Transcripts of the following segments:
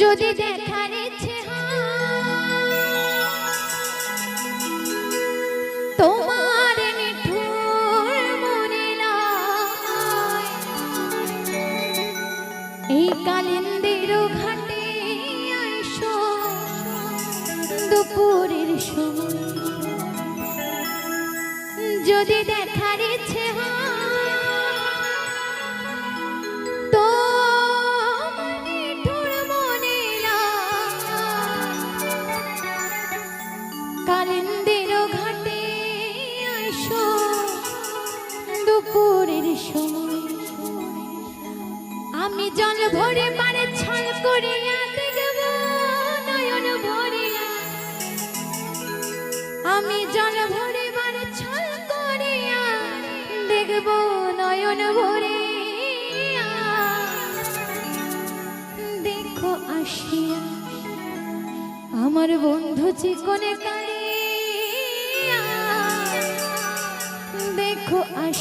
যদি দেখার ইচ্ছে তোমার এই কালেন্দের ঘাটে দুপুরের সময়। যদি দেখার ইচ্ছে হয় দুপুরের সময় আমি জল ভরে পারে ছল করিয়া আমি জল ভরে পারে ছল করিয়া দেখব, নয়ন ভরে দেখো আসিয়া আমার বন্ধু চিকনে কালিয়া। দেখো আসিয়া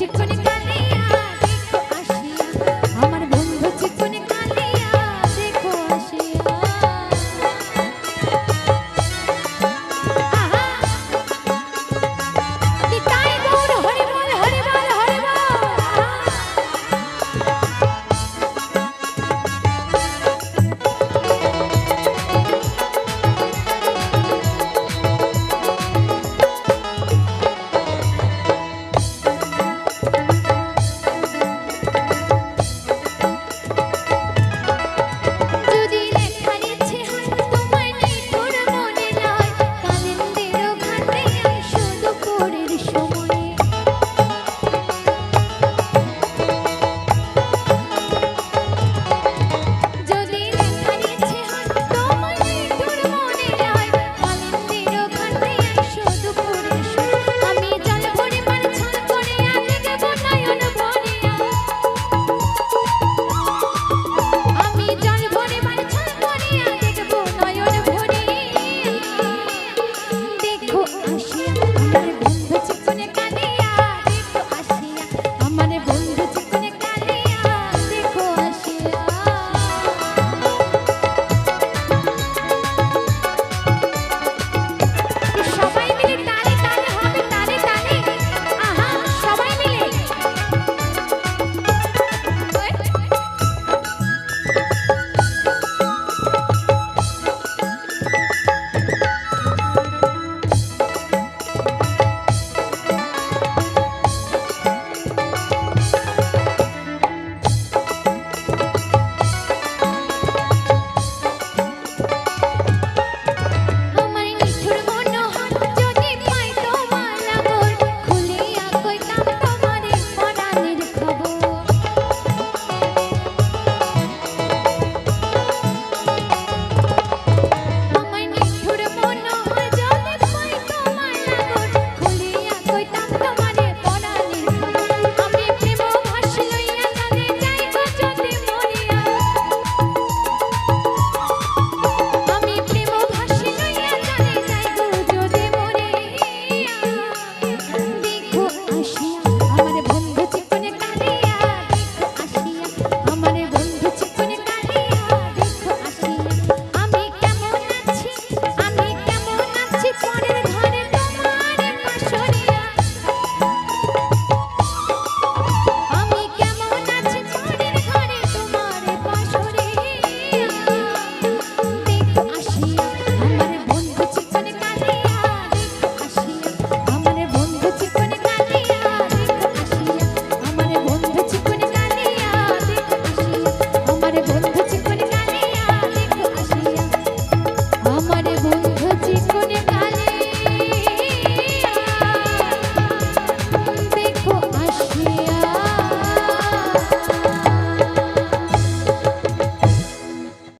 చిక్కుని